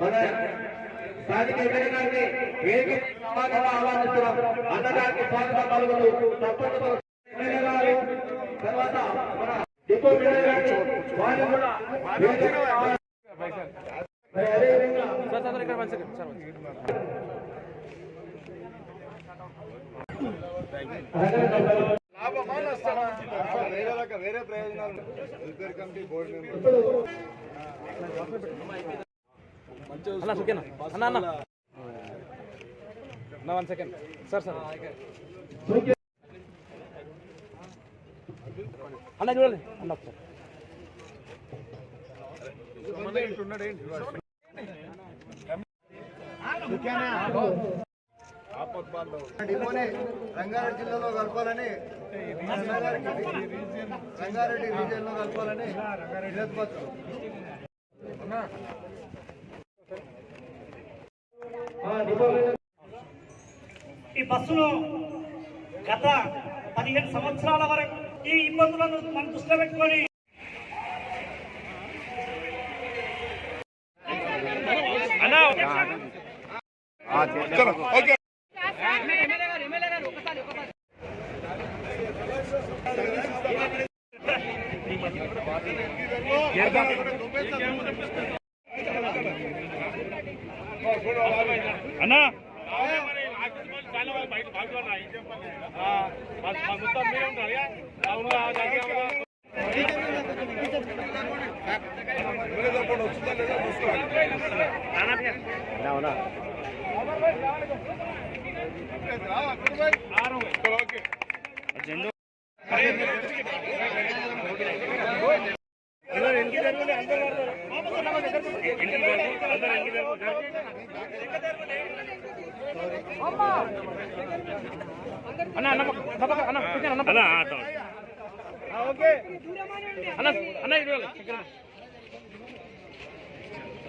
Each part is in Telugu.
మన- మన ఎమ్మెల్యే గారిని వేదిక ఆహ్వానిస్తున్నాం అన్నగారికి స్వాగతం పలుకుతూ తప్పకుండా తర్వాత మన లాభమా నష్టమా వేరే రక వేరే ప్రయోజనాలు వెల్ఫేర్ కమిటీ బోర్డు మెంబర్ అన్న. సుఖేనా అన్న అన్న అన్న వన్ సెకండ్ సార్ సార్ అన్న చూడాలి అన్న ఒకసారి. డిపోని రంగారెడ్డి జిల్లాలో కలపాలని రంగారెడ్డి రంగారెడ్డి రీజియన్లో కలపాలని ఈ బస్సును గత పదిహేను సంవత్సరాల వరకు ఈ ఇబ్బందులను మనం దృష్టిలో పెట్టుకొని అన్నా అన్న అన్న అన్న అన్న. ఆ, ఓకే. అన్న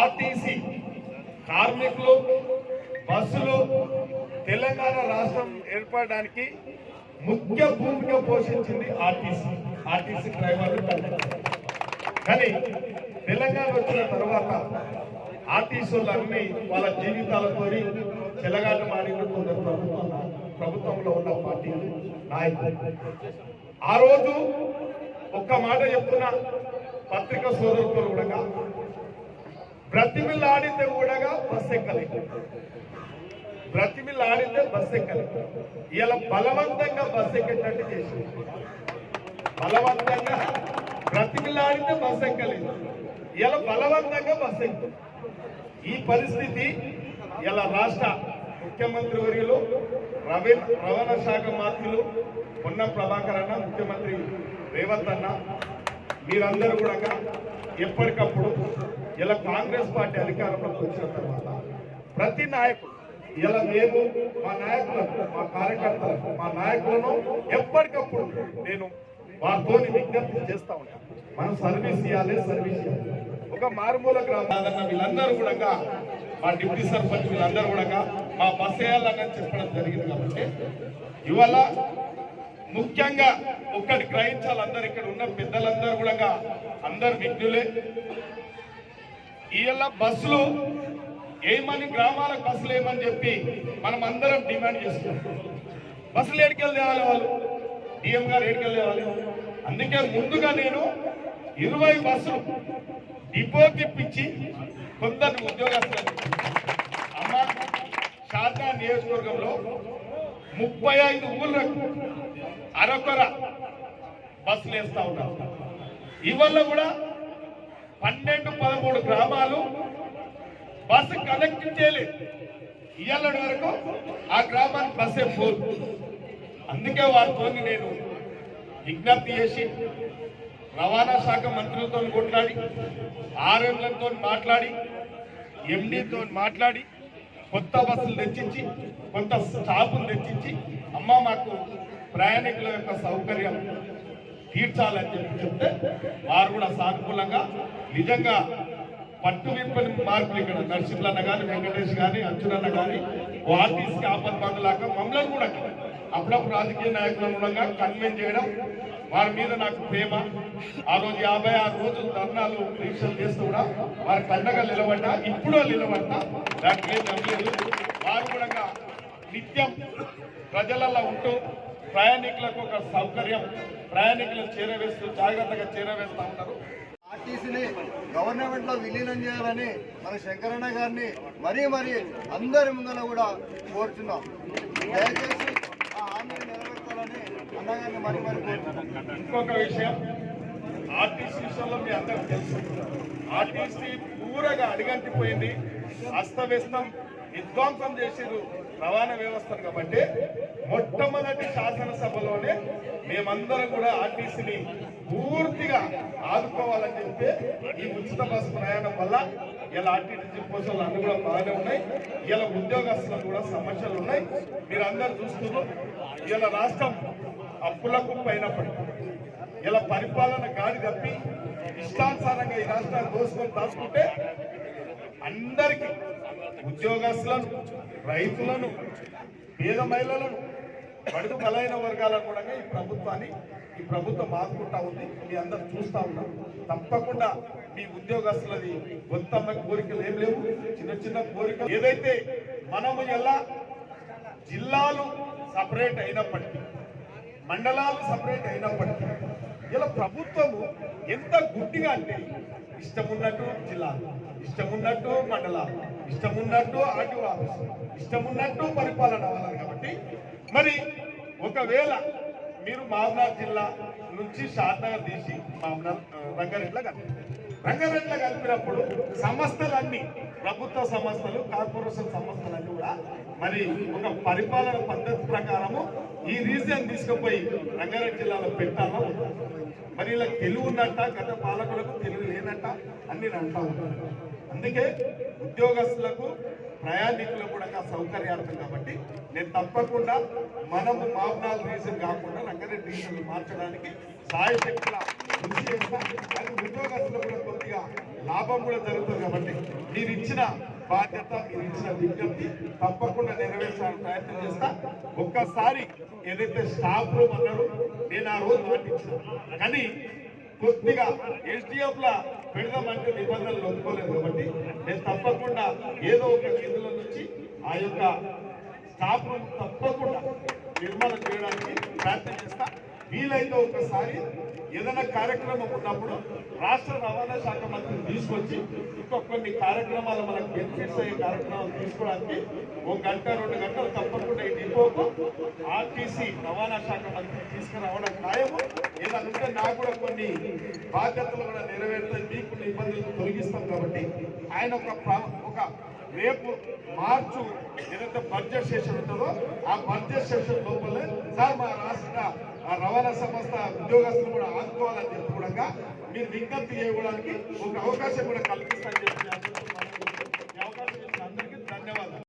ఆర్టీసీ కార్మికులు బస్సులు తెలంగాణ రాష్ట్రం ఏర్పడడానికి ముఖ్య భూమిక పోషించింది ఆర్టీసీ. ఆర్టీసీ డ్రైవర్లు కానీ తెలంగాణ వచ్చిన తర్వాత ఆర్టీసీలు అన్ని వాళ్ళ జీవితాలతో చెలగాట మాడిన కొందరు ప్రభుత్వం ప్రభుత్వంలో ఉన్న పార్టీ నాయకులు. ఆ రోజు ఒక్క మాట చెప్తున్నా పత్రిక సోదరులతో కూడా బ్రతిమిల్లాడితే కూడా బస్ ఎక్కలేదు బ్రతిమిల్లాడితే బస్ ఎక్కలేదు ఇలా బలవంతంగా బస్ ఎక్కేటట్టు చేసింది. బలవంతంగా బ్రతిమిల్లాడితే బస్ ఎక్కలేదు ఇలా బలవంతంగా బస్ ఎక్కు ఈ పరిస్థితి ఇలా రాష్ట్ర ముఖ్యమంత్రి వర్యులు రవి రవాణా శాఖ మంత్రులు పొన్న ప్రభాకర్ అన్న ముఖ్యమంత్రి రేవంత్ అన్న మీరందరూ కూడా ఎప్పటికప్పుడు ఇలా కాంగ్రెస్ పార్టీ అధికారంలోకి వచ్చిన తర్వాత ప్రతి నాయకుడు ఇలా మేము మా నాయకులకు మా కార్యకర్తలకు మా నాయకులను ఎప్పటికప్పుడు నేను వారితో విజ్ఞప్తి చేస్తా ఉన్నాను మనం సర్వీస్ ఇవ్వాలి సర్వీస్ ఇవ్వాలి ఒక మారుమూల గ్రామాలన్న వీళ్ళందరూ కూడా మా డిప్యూటీ సర్పంచ్ వీళ్ళందరూ కూడా మా బస్ వేయాలని చెప్పడం జరిగింది కాబట్టి ఇవాళ ముఖ్యంగా ఒక్కటి గ్రహించాలి అందరు ఇక్కడ ఉన్న పెద్దలందరూ కూడా అందరు విజ్ఞులే. ఇవాళ బస్సులు ఏమని గ్రామాలకు బస్సులు ఏమని చెప్పి మనం అందరం డిమాండ్ చేస్తున్నాం. బస్సులు ఏడికెళ్ళి తేవాలి వాళ్ళు? డిఎం గారు ఏడికెళ్ళి తేవాలి? అందుకే ముందుగా నేను ఇరవై బస్సులు డిపో తిప్పించి కొందరు ఉద్యోగస్తులు అమ్మ షార్జా నియోజకవర్గంలో ముప్పై ఐదు ఊళ్ళకు అరకొర బస్సులు వేస్తా ఉన్నారు. ఇవల్ల కూడా పన్నెండు పదమూడు గ్రామాలు బస్సు కనెక్ట్ చేయలేదు ఇవాళ వరకు ఆ గ్రామానికి బస్సే పోదు. అందుకే వారితో నేను విజ్ఞప్తి చేసి రవాణా శాఖ మంత్రులతో కొట్లాడి ఆర్ఎంలతో మాట్లాడి ఎండితో మాట్లాడి కొత్త బస్సులు తెచ్చించి కొత్త స్టాఫ్ను తెచ్చించి అమ్మ మాకు ప్రయాణికుల యొక్క సౌకర్యం తీర్చాలని చెప్పి చెప్తే వారు కూడా సానుకూలంగా నిజంగా పట్టు విప్పని మార్పులు ఇక్కడ నరసింహన్న కానీ వెంకటేష్ కానీ అర్జునన్న కానీ ఆర్టీసీకి ఆపద బంధులాగా మమ్మల్ని కూడా అప్పుడప్పుడు రాజకీయ నాయకులను కూడా కన్వెన్స్ చేయడం వారి మీద నాకు ప్రేమ. ఆ రోజు యాభై ఆరు రోజులు ధర్నాలు దీక్షలు చేస్తూ కూడా వారి కండగా నిలబడ్డా ఇప్పుడు నిలబడ్డా. దానికి ఏం నమ్మలేదు. వారు కూడా నిత్యం ప్రజలలో ఉంటూ ప్రయాణికులకు ఒక సౌకర్యం. ప్రయాణికులను చేరవేస్తూ జాగ్రత్తగా చేరవేస్తూ ఉన్నారు ఆర్టీసీని గవర్నమెంట్లో విలీనం చేయాలని మన శంకరన్న గారిని మరీ మరీ అందరి ముందర కూడా కోరుతున్నాం దయచేసి ఆ హామీని నెరవేర్చాలని అన్నగారిని మరీ మరీ కోరుతున్నాం ఇంకొక విషయం ఆర్టీసీ విషయంలో మీ అందరికి తెలుసు. ఆర్టీసీ పూరగా అడిగంటిపోయింది. అస్తవ్యస్తం విధ్వంసం చేసిరు రవాణా వ్యవస్థను కాబట్టి మొట్టమొదటి శాసనసభలోనే మేమందరం కూడా ఆర్టీసీని పూర్తిగా ఆదుకోవాలని చెప్తే ఈ ఉచిత బస్సు ప్రయాణం వల్ల ఇలా ఆర్టీసీ పోషన్లు అన్ని కూడా బాగానే ఉన్నాయి. ఇలా ఉద్యోగస్తులకు కూడా సమస్యలు ఉన్నాయి. మీరు అందరు చూస్తున్నారు. ఇలా రాష్ట్రం అప్పులకు పైనప్పటికీ ఇలా పరిపాలన గాడి తప్పి ఇష్టానుసారంగా ఈ రాష్ట్రాన్ని దోసుకొని దాచుకుంటే అందరికీ ఉద్యోగస్తులను రైతులను పేద మహిళలను బడుగు బలైన వర్గాలకు కూడా ఈ ప్రభుత్వాన్ని ఈ ప్రభుత్వం ఆదుకుంటా ఉంది. మీ అందరు చూస్తా ఉన్నారు. తప్పకుండా మీ ఉద్యోగస్తులది గొంతమ్మ కోరికలు ఏం లేవు. చిన్న చిన్న కోరికలు. ఏదైతే మనము ఎలా జిల్లాలు సపరేట్ అయినప్పటికీ మండలాలు సపరేట్ అయినప్పటికీ ఇలా ప్రభుత్వము ఎంత గుడ్డిగా అంటే ఇష్టమున్నట్టు జిల్లాలు ఇష్టమున్నట్టు మండలాలు ఇష్టమున్నట్టు ఆర్టీఓ ఆఫీసు ఇష్టమున్నట్టు పరిపాలన అవ్వాలి కాబట్టి మరి ఒకవేళ మీరు మామనాథ్ జిల్లా నుంచి షాద్నగర్ తీసి మామనాథ్ రంగారెడ్ల రంగారెడ్డిలో కలిపి రంగారెడ్డిలో కలిపినప్పుడు సంస్థలన్నీ ప్రభుత్వ సంస్థలు కార్పొరేషన్ సంస్థలన్నీ కూడా మరి ఒక పరిపాలన పద్ధతి ప్రకారము ఈ రీజియన్ తీసుకుపోయి రంగారెడ్డి జిల్లాలో పెట్టాలో మరి ఇలా తెలివి ఉన్నట్ట గత పాలకులకు తెలివి లేనట్ట అని నేను అంటా ఉంటాను. అందుకే ఉద్యోగస్తులకు ప్రయాణికులకు కూడా సౌకర్యార్థం కాబట్టి నేను తప్పకుండా మనము మామనాలు రీజన్ కాకుండా రంగారెడ్డి రీజన్ మార్చడానికి సాయశక్తుల కృషి చేస్తా. అది కూడా కొద్దిగా లాభం కూడా జరుగుతుంది కాబట్టి మీరు ఇచ్చిన బాధ్యత మీరు ఇచ్చిన విజ్ఞప్తి తప్పకుండా నెరవేర్చాలని ప్రయత్నం చేస్తా. ఒక్కసారి ఏదైతే స్టాఫ్ రూమ్ అన్నారో నేను ఆ రోజు పాటించాను కానీ కొద్దిగా ఎస్డిఎఫ్ లా పెడదామంటే నిబంధనలు ఒప్పుకోలేదు కాబట్టి నేను తప్పకుండా ఏదో ఒక నిధుల నుంచి ఆ యొక్క స్టాఫ్ రూమ్ తప్పకుండా నిర్మాణం చేయడానికి ప్రయత్నం చేస్తా. వీలైతే ఒకసారి ఏదైనా కార్యక్రమం ఉన్నప్పుడు రాష్ట్ర రవాణా శాఖ మంత్రిని తీసుకొచ్చి ఇంకా కొన్ని కార్యక్రమాలు మనకు బెనిఫిట్స్ అయ్యే కార్యక్రమాలు తీసుకోవడానికి ఒక గంట రెండు గంటలు తప్పకుండా ఈ డిపోకు ఆర్టీసీ రవాణా శాఖ మంత్రిని తీసుకురావడం ఖాయము. ఏదైనా ఉంటే నాకు కూడా కొన్ని బాధ్యతలు కూడా నెరవేరుతాయి. మీకు ఇబ్బందులు తొలగిస్తాం కాబట్టి ఆయన ఒక ఒక రేపు మార్చు ఏదైతే బడ్జెట్ సెషన్ ఉంటుందో ఆ బడ్జెట్ సెషన్ లోపలే సార్ మా రాష్ట్ర రవాణా సంస్థ ఉద్యోగస్తులు కూడా ఆదుకోవాలని చెప్పి కూడా మీరు విజ్ఞప్తి చేయడానికి ఒక అవకాశం కూడా కల్పిస్తాను చెప్పి అందరికీ ధన్యవాదాలు.